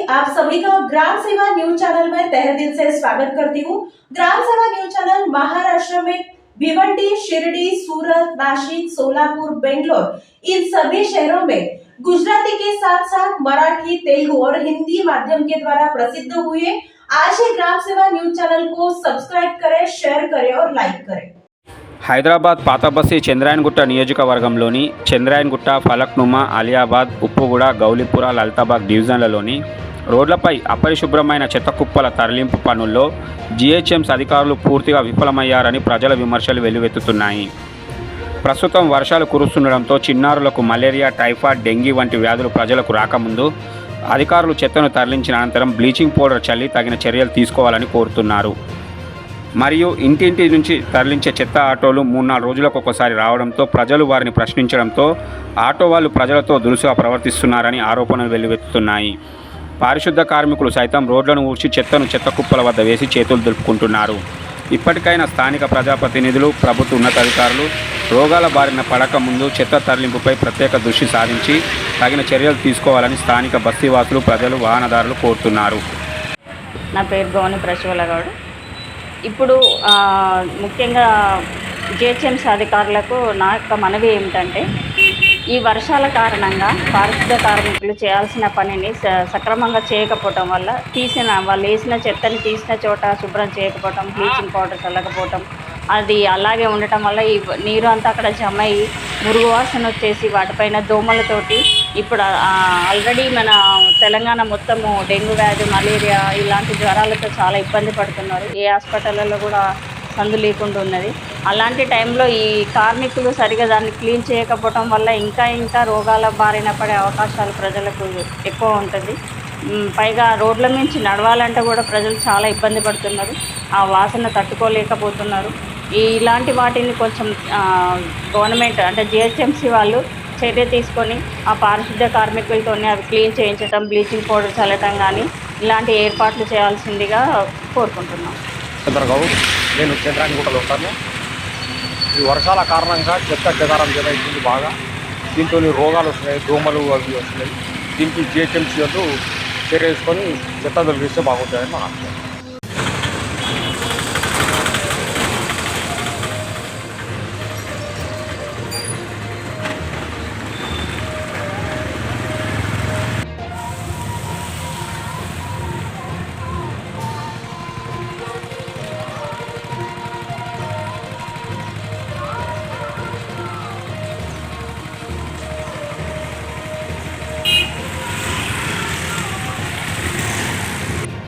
आप सभी का ग्राम सेवा न्यूज चैनल में तहे दिल से स्वागत करती हूँ ग्राम सेवा न्यूज चैनल महाराष्ट्र में भिवंडी शिरडी सूरत नासिक सोलापुर बेंगलोर इन सभी शहरों में गुजराती के साथ साथ मराठी तेलुगु और हिंदी माध्यम के द्वारा प्रसिद्ध हुए आज ही ग्राम सेवा न्यूज चैनल को सब्सक्राइब करें शेयर करें और लाइक करें హైదరాబాద్ పాతబస్సి చంద్రాయన్గుట్ట నియోజకవర్గంలోని చంద్రాయన్గుట్ట ఫలక్నుమా అలియాబాద్ ఉప్పుగూడ గౌలిపుర లలితాబాద్ డివిజన్లలోని రోడ్లపై అపరిశుభ్రమైన చెత్త కుప్పల తరలింపు పనుల్లో జీహెచ్ఎంస్ అధికారులు పూర్తిగా విఫలమయ్యారని ప్రజల విమర్శలు వెల్లువెత్తుతున్నాయి. ప్రస్తుతం వర్షాలు కురుస్తుండడంతో చిన్నారులకు మలేరియా టైఫాయిడ్ డెంగీ వంటి వ్యాధులు ప్రజలకు రాకముందు అధికారులు చెత్తను తరలించిన అనంతరం బ్లీచింగ్ పౌడర్ చల్లి తగిన చర్యలు తీసుకోవాలని కోరుతున్నారు. మరియు ఇంటింటి నుంచి తరలించే చెత్త ఆటోలు మూడు నాలుగు రోజులకు ఒకసారి రావడంతో ప్రజలు వారిని ప్రశ్నించడంతో ఆటో వాళ్ళు ప్రజలతో దురుసుగా ప్రవర్తిస్తున్నారని ఆరోపణలు వెల్లువెత్తుతున్నాయి. పారిశుద్ధ కార్మికులు సైతం రోడ్లను ఊడ్చి చెత్తను చెత్త కుప్పల వద్ద వేసి చేతులు దులుపుకుంటున్నారు. ఇప్పటికైనా స్థానిక ప్రజాప్రతినిధులు ప్రభుత్వ ఉన్నతాధికారులు రోగాల బారిన పడక ముందు చెత్త తరలింపుపై ప్రత్యేక దృష్టి సాధించి తగిన చర్యలు తీసుకోవాలని స్థానిక బస్తీవాసులు ప్రజలు వాహనదారులు కోరుతున్నారు. నా పేరు గౌని ప్రశోల గౌడ్ ఇప్పుడు ముఖ్యంగా జిహెచ్ఎంసీ అధికారులకు నా యొక్క మనవి ఏమిటంటే ఈ వర్షాల కారణంగా పారిశుద్ధ కార్మికులు చేయాల్సిన పనిని స- సక్రమంగా చేయకపోవటం వల్ల తీసిన వాళ్ళు వేసిన చెత్తని తీసిన చోట శుభ్రం చేయకపోవటం బ్లీచింగ్ పౌడర్ చల్లకపోవటం అది అలాగే ఉండటం వల్ల ఈ నీరు అంతా అక్కడ జమ అయ్యి మురుగు వాసన వచ్చేసి వాటిపైన దోమలతోటి ఇప్పుడు ఆల్రెడీ మన తెలంగాణ మొత్తము డెంగ్యూ వ్యాధి మలేరియా ఇలాంటి జ్వరాలతో చాలా ఇబ్బంది పడుతున్నారు. ఏ హాస్పిటల్లో కూడా సందు లేకుండా ఉన్నది. అలాంటి టైంలో ఈ కార్మికులు సరిగా దాన్ని క్లీన్ చేయకపోవటం వల్ల ఇంకా ఇంకా రోగాల బారిన పడే అవకాశాలు ప్రజలకు ఎక్కువ ఉంటుంది. పైగా రోడ్ల నుంచి నడవాలంటే కూడా ప్రజలు చాలా ఇబ్బంది పడుతున్నారు. ఆ వాసన తట్టుకోలేకపోతున్నారు. ఈ ఇలాంటి వాటిని కొంచెం గవర్నమెంట్ అంటే జిహెచ్ఎంసీ వాళ్ళు చర్య తీసుకొని ఆ పారిశుద్ధ్య కార్మికులతోనే అవి క్లీన్ చేయించడం బ్లీచింగ్ పౌడర్ చల్లటం కానీ ఇలాంటి ఏర్పాట్లు చేయాల్సిందిగా కోరుకుంటున్నాం. నేను చంద్రాయణగుట్టలో ఉంటాను ఈ వర్షాల కారణంగా చెత్త చెదారం జరుగుతుంది బాగా. దీంతో రోగాలు వస్తున్నాయి దోమలు అవి వస్తున్నాయి. దీనికి జిహెచ్ఎంసీ వాళ్ళు చర్య చెత్త తొలగిస్తే బాగుంటుందని మా ఆశ